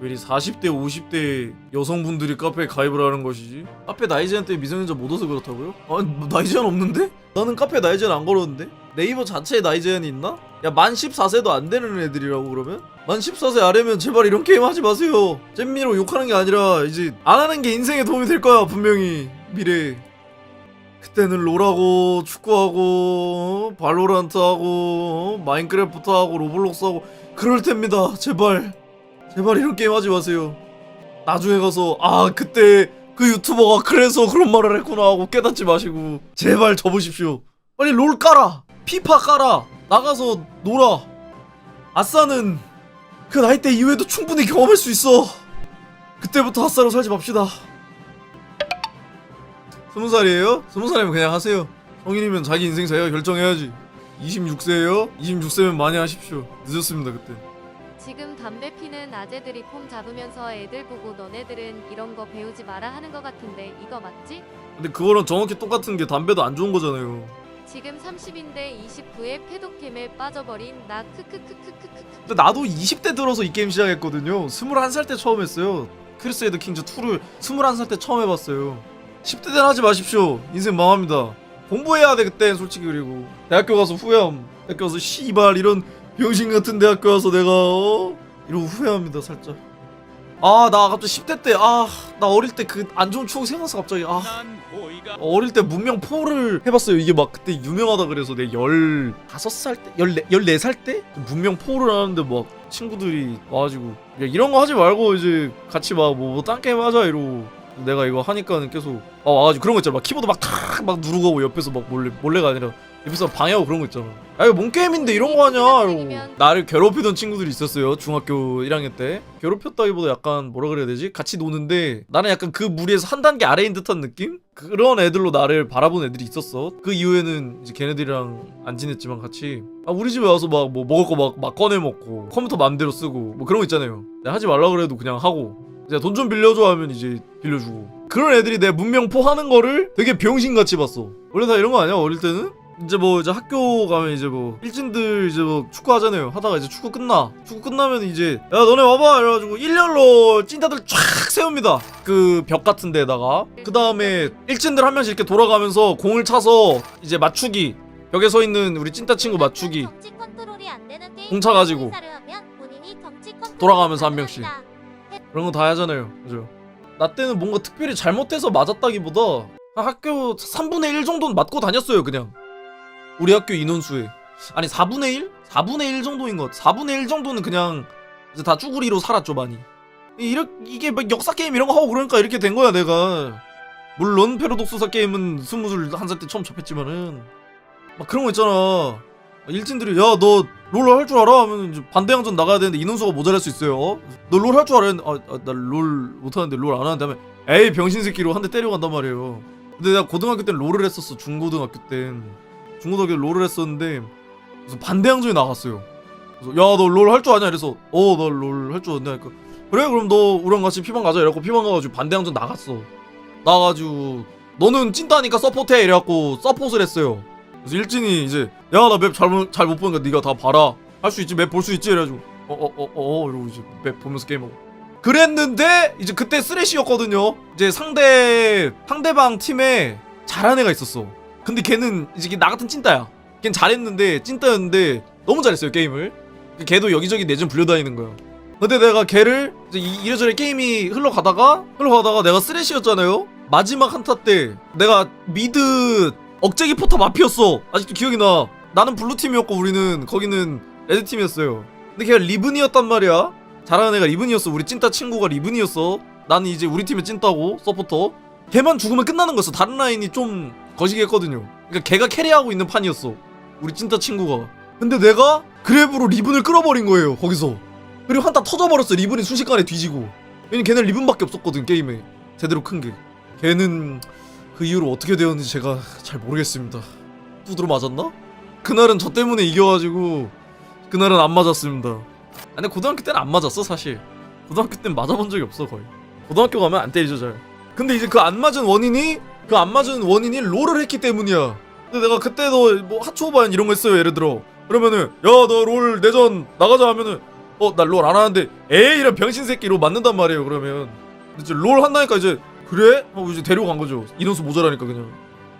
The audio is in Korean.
왜 이리 40대 50대 여성분들이 카페에 가입을 하는 것이지? 카페 나이 제한 때 미성년자 못 와서 그렇다고요? 아니 뭐 나이 제한 없는데? 나는 카페 나이 제한 안 걸었는데? 네이버 자체에 나이 제한이 있나? 야 만 14세도 안 되는 애들이라고 그러면? 만 14세 아래면 제발 이런 게임 하지 마세요 잼미로 욕하는 게 아니라 이제 안 하는 게 인생에 도움이 될 거야 분명히 미래에 그때는 롤하고 축구하고 발로란트하고 마인크래프트하고 로블록스하고 그럴 텐입니다 제발 제발 이런 게임 하지 마세요 나중에 가서 아 그때 그 유튜버가 그래서 그런 말을 했구나 하고 깨닫지 마시고 제발 접으십시오 빨리 롤 깔아 피파 깔아 나가서 놀아 아싸는 그 나이 때 이후에도 충분히 경험할 수 있어 그때부터 아싸로 살지 맙시다 스무 살이에요? 스무 살이면 그냥 하세요. 성인이면 자기 인생 자기가 결정해야지. 26세예요? 26세면 많이 하십시오. 늦었습니다 그때. 지금 담배 피는 아재들이 폼 잡으면서 애들 보고 너네들은 이런 거 배우지 마라 하는 거 같은데 이거 맞지? 근데 그거랑 정확히 똑같은 게 담배도 안 좋은 거잖아요. 지금 30인데 29에 페도캠에 빠져버린 나 크크크크크크크 근데 나도 20대 들어서 이 게임 시작했거든요. 21살 때 처음 했어요. 크리스에드 킹즈 2를 21살 때 처음 해봤어요. 10대 때는 하지 마십시오. 인생 망합니다. 공부해야 돼 그때 솔직히 그리고 대학교 가서 후회함. 대학교 가서 씨발 이런 병신 같은 대학교 가서 내가 어? 이러고 후회합니다 살짝. 아 나 갑자기 10대 때 아 나 어릴 때 그 안 좋은 추억 생각나서 갑자기 아 어릴 때 문명 4를 해봤어요. 이게 막 그때 유명하다 그래서 내 15살 때? 14, 14살 때? 문명 4를 하는데 막 친구들이 와가지고 야 이런 거 하지 말고 이제 같이 막뭐딴 게임 하자 이러고 내가 이거 하니까는 계속 아 와가지고 그런 거 있잖아 막 키보드 막 탁 막 누르고 하고 옆에서 막 몰래 몰래가 아니라 옆에서 방해하고 그런 거 있잖아. 야 이거 뭔 게임인데 이런 거 하냐? 이러고. 나를 괴롭히던 친구들이 있었어요 중학교 1학년 때. 괴롭혔다기보다 약간 뭐라 그래야 되지? 같이 노는데 나는 약간 그 무리에서 한 단계 아래인 듯한 느낌? 그런 애들로 나를 바라본 애들이 있었어. 그 이후에는 이제 걔네들이랑 안 지냈지만 같이. 아 우리 집에 와서 막 뭐 먹을 거 막 막 꺼내 먹고 컴퓨터 맘대로 쓰고 뭐 그런 거 있잖아요. 하지 말라 그래도 그냥 하고. 이제 돈 좀 빌려줘 하면 이제 빌려주고. 그런 애들이 내 문명포 하는 거를 되게 병신같이 봤어. 원래 다 이런 거 아니야 어릴 때는? 이제 뭐 이제 학교 가면 이제 뭐 일진들 이제 뭐 축구 하잖아요 하다가 이제 축구 끝나 축구 끝나면 이제 야 너네 와봐 이래가지고 일렬로 찐따들 쫙 세웁니다 그 벽 같은 데다가 그 다음에 일진들 한 명씩 이렇게 돌아가면서 공을 차서 이제 맞추기 벽에 서 있는 우리 찐따 친구 맞추기 공차 가지고 돌아가면서 한 명씩. 그런 거 다 하잖아요. 그죠? 나 때는 뭔가 특별히 잘못해서 맞았다기보다 한 학교 3분의 1 정도는 맞고 다녔어요, 그냥. 우리 학교 인원수에. 아니, 4분의 1? 4분의 1 정도인 것 같아. 4분의 1 정도는 그냥 이제 다 쭈구리로 살았죠, 많이. 이렇, 이게 막 역사 게임 이런 거 하고 그러니까 이렇게 된 거야, 내가. 물론 페로독스사 게임은 21살 때 처음 접했지만은 막 그런 거 있잖아. 일진들이 야 너 롤 할 줄 알아? 하면 이제 반대항전 나가야 되는데 인원수가 모자랄 수 있어요. 너 롤 할 줄 알아? 아나롤 못하는데 롤 안 하는데 하면 에이 병신 새끼로 한 대 때려간단 말이에요. 근데 내가 고등학교 땐 롤을 했었어. 중고등학교 땐 중고등학교 때 롤을 했었는데 무슨 반대항전이 나갔어요. 그래서 야 너 롤 할 줄 아냐? 이래서 어 나 롤 할 줄 아냐? 그러니까 그래 그럼 너 우리랑 같이 피방 가자 이래갖고 피방 가가지고 반대항전 나갔어. 나가지고 너는 찐따니까 서포트해 이래갖고 서포트를 했어요. 그래서 일진이 이제 야 나 맵 잘못 잘못 보니까 네가 다 봐라 할 수 있지 맵 볼 수 있지 이래가지고 어어 어 어 이러고 이제 맵 보면서 게임하고 그랬는데 이제 그때 쓰레쉬였거든요 이제 상대 상대방 팀에 잘한 애가 있었어 근데 걔는 이제 나 같은 찐따야. 걔는 잘했는데 찐따였는데 너무 잘했어요 게임을. 걔도 여기저기 내전 불려다니는 거야. 근데 내가 걔를 이제 이- 이래저래 게임이 흘러가다가 흘러가다가 내가 쓰레쉬였잖아요? 마지막 한타 때 내가 미드 억제기 포탑 앞이었어. 아직도 기억이 나. 나는 블루 팀이었고 우리는 거기는 레드 팀이었어요. 근데 걔가 리븐이었단 말이야. 잘하는 애가 리븐이었어. 우리 찐따 친구가 리븐이었어. 나는 이제 우리 팀의 찐따고 서포터. 걔만 죽으면 끝나는 거였어. 다른 라인이 좀 거시기 했거든요 그러니까 걔가 캐리하고 있는 판이었어 우리 찐따 친구가 근데 내가 그랩으로 리븐을 끌어버린 거예요 거기서 그리고 한타 터져버렸어 리븐이 순식간에 뒤지고 왜냐면 걔는 리븐밖에 없었거든 게임에 제대로 큰게 걔는 그 이후로 어떻게 되었는지 제가 잘 모르겠습니다. 두드러 맞았나? 그날은 저 때문에 이겨가지고 그날은 안 맞았습니다. 아, 근데 고등학교 때는 안 맞았어 사실. 고등학교 때는 맞아본 적이 없어 거의. 고등학교 가면 안 때리죠 잘. 근데 이제 그 안 맞은 원인이 그 안 맞은 원인이 롤을 했기 때문이야. 근데 내가 그때도 뭐 하초반 이런 거 했어요 예를 들어. 그러면은 야 너 롤 내전 나가자 하면은 어 나 롤 안 하는데 에이 이런 병신 새끼로 맞는단 말이에요 그러면 이제 롤 한다니까 이제 그래? 하고 이제 데리고 간 거죠 인원수 모자라니까 그냥